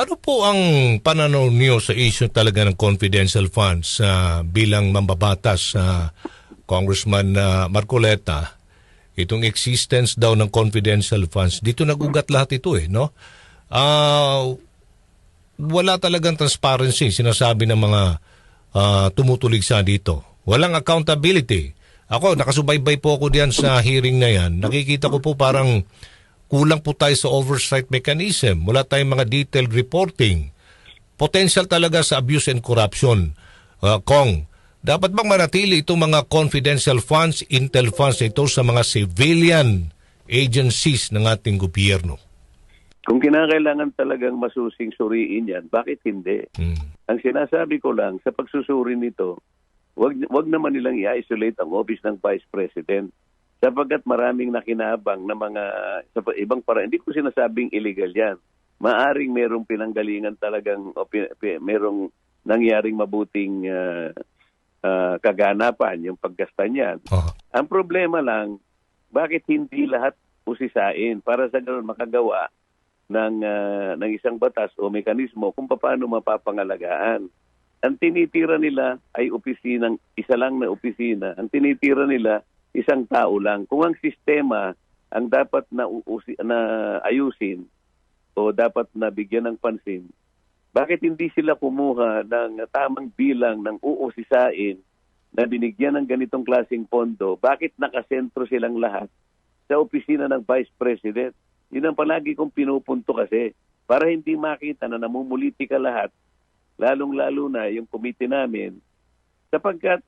Ano po ang pananaw niyo sa issue talaga ng confidential funds ah, bilang mambabatas sa Congressman ah, Marcoleta? Itong existence daw ng confidential funds, dito nagugat lahat ito eh, no? Ah, wala talagang transparency sinasabi ng mga ah, tumutulig sa dito. Walang accountability. Ako, nakasubaybay po ako diyan sa hearing na yan. Nakikita ko po parang kulang po tayo sa oversight mechanism. Wala tayong mga detailed reporting. Potential talaga sa abuse and corruption. Uh, Kong, dapat bang manatili itong mga confidential funds, intel funds ito sa mga civilian agencies ng ating gobyerno? Kung kinakailangan talagang masusing suriin yan, bakit hindi? Hmm. Ang sinasabi ko lang, sa pagsusuri nito, wag, wag naman nilang i-isolate ang office ng Vice President sapagkat maraming nakinabang na mga sa ibang para hindi ko sinasabing illegal yan. Maaring merong pinanggalingan talagang o pi- pi- merong nangyaring mabuting ah, ah, kaganapan yung paggasta niyan. Oh. Ang problema lang, bakit hindi lahat usisain para sa ganun makagawa ng, ah, ng isang batas o mekanismo kung paano mapapangalagaan. Ang tinitira nila ay opisinang, isa lang na opisina. Ang tinitira nila, isang tao lang. Kung ang sistema ang dapat na, uusi, na ayusin o dapat na bigyan ng pansin, bakit hindi sila kumuha ng tamang bilang ng uusisain na binigyan ng ganitong klaseng pondo? Bakit nakasentro silang lahat sa opisina ng Vice President? Yun ang palagi kong pinupunto kasi para hindi makita na namumulitika lahat, lalong-lalo na yung committee namin, sapagkat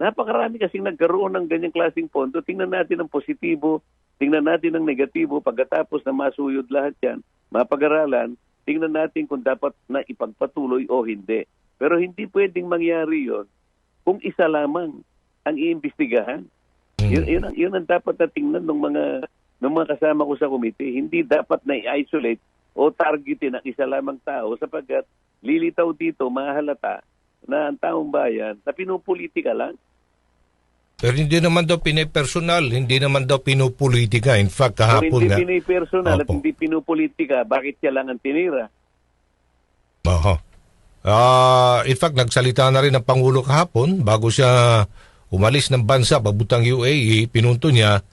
napakarami kasing nagkaroon ng ganyang klaseng pondo. Tingnan natin ang positibo, tingnan natin ang negatibo, pagkatapos na masuyod lahat yan, mapag-aralan, tingnan natin kung dapat na ipagpatuloy o hindi. Pero hindi pwedeng mangyari yon kung isa lamang ang iimbestigahan. Yun, yun, ang, yun ang dapat na tingnan ng mga ng mga kasama ko sa committee. Hindi dapat na i-isolate o targetin ang isa lamang tao sapagkat lilitaw dito mahalata na ang taong bayan na pinupolitika lang. Pero hindi naman daw pinipersonal, hindi naman daw pinupolitika. In fact, kahapon hindi nga. pinipersonal at Opo. hindi pinupolitika, bakit siya lang ang tinira? Aha. Ah, in fact, nagsalita na rin ang Pangulo kahapon bago siya umalis ng bansa pabuntang UAE, pinunto niya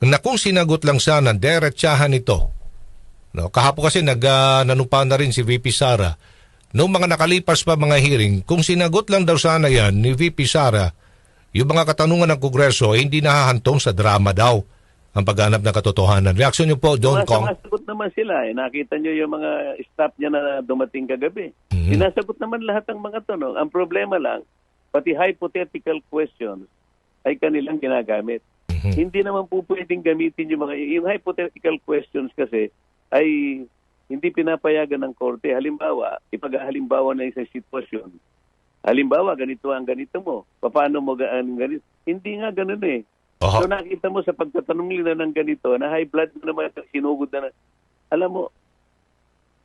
na kung sinagot lang sana diretsahan ito. No, kahapon kasi nag nanumpa na rin si VP Sara. Noong mga nakalipas pa mga hearing, kung sinagot lang daw sana yan ni VP Sara, yung mga katanungan ng Kongreso ay hindi nahahantong sa drama daw ang paghanap ng katotohanan. Reaksyon niyo po, Don Kong. sumasagot naman sila. Eh. Nakita niyo yung mga staff niya na dumating kagabi. Mhm. Sinasagot naman lahat ng mga tanong. Ang problema lang, pati hypothetical questions ay kanilang ginagamit. Mhm. Hindi naman po pwedeng gamitin yung mga... Yung hypothetical questions kasi ay hindi pinapayagan ng korte. Halimbawa, ipag-halimbawa na isang sitwasyon. Halimbawa, ganito ang ganito mo. Paano mo gaan ganito? Hindi nga ganun eh. Aha. So nakita mo sa pagtatanong nila ng ganito, na high blood na naman, sinugod na, na alam mo,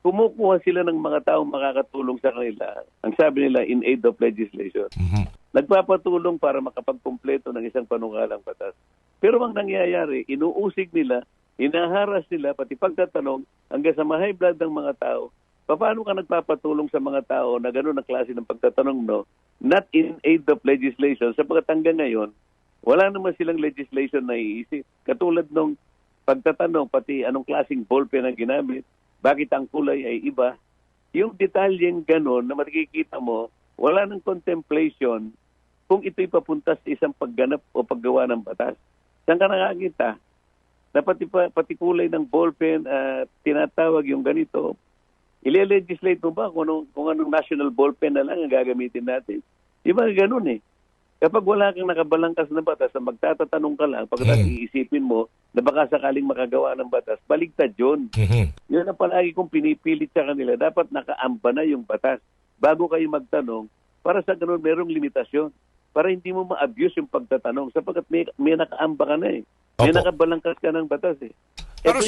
kumukuha sila ng mga taong makakatulong sa kanila. Ang sabi nila, in aid of legislation. Mhm. Nagpapatulong para makapagkumpleto ng isang panukalang batas. Pero ang nangyayari, inuusig nila, inaharas nila, pati pagtatanong, hanggang sa ma-high blood ng mga tao, paano ka nagpapatulong sa mga tao na gano'n ang klase ng pagtatanong, no? Not in aid of legislation, sapagkat hanggang ngayon, wala naman silang legislation na iisip. Katulad nung pagtatanong, pati anong klaseng ballpen ang ginamit, bakit ang kulay ay iba. Yung detalyeng gano'n na makikita mo, wala ng contemplation kung ito'y papunta sa isang pagganap o paggawa ng batas. Saan ka nakakita? Na pati, pa- pati kulay ng ballpen, ah, tinatawag yung ganito. Ile-legislate mo ba kung anong, kung anong national ballpen na lang ang gagamitin natin? Di ba ganun eh? Kapag wala kang nakabalangkas na batas na magtatatanong ka lang, pagkatapos Hmm. iisipin mo na baka sakaling makagawa ng batas, baligtad yun. Mhm. Yun ang palagi kong pinipilit sa kanila. Dapat nakaamba na yung batas bago kayo magtanong para sa ganun merong limitasyon. Para hindi mo ma-abuse yung pagtatanong sapagkat may, may nakaamba ka na eh. May Opo. nakabalangkas ka ng batas eh. Pero Ito